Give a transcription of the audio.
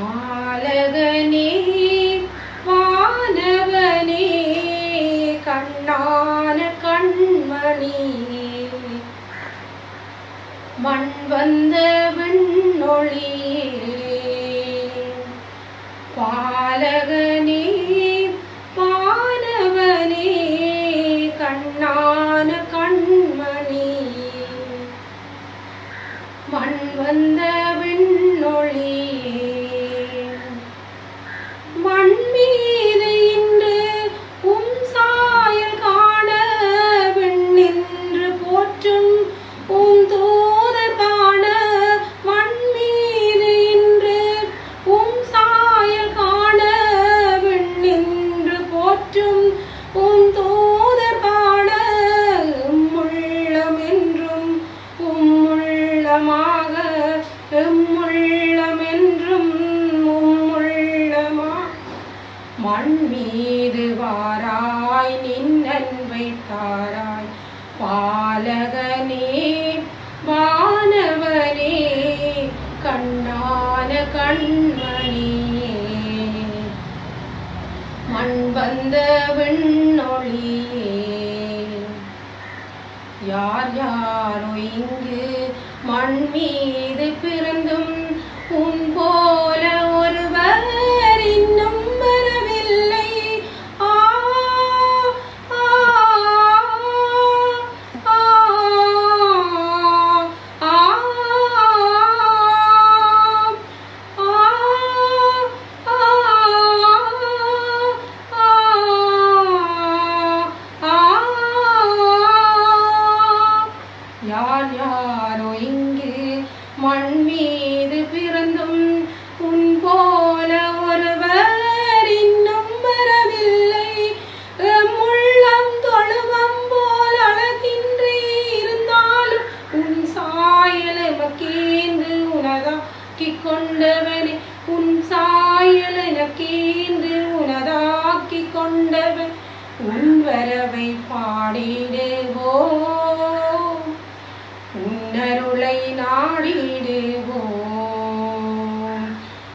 ஆலகனே வானவனே கண்ணான கண்மணி. மண் வந்த விண்ணொளியே பா உள்ளமாக எம்முள்ளமென்றும் உம்முள்ளமா. மண் மீது வாராய் நின்னன்பை தாராய். பாலகனே வானவனே கண்ணான கண்மணியே. மண் வந்த விண்ணொழியே யார் யாரோ இங்கு மண் மீது பிறந்தும் மீது பிறந்தும் உன் போல ஒருவர் இன்னும் வரவில்லை. எம்முள்ளம் தொழுவம் போல் அழகின்றி இருந்தாலும் உன் சாயல் எமக்கேந்து உனதாக்கி கொண்டவனே. உன் சாயல் எனக்கேந்து உனதாக்கி கொண்டவன். உன் வரவை பாடிடு நாடிடுவோம்.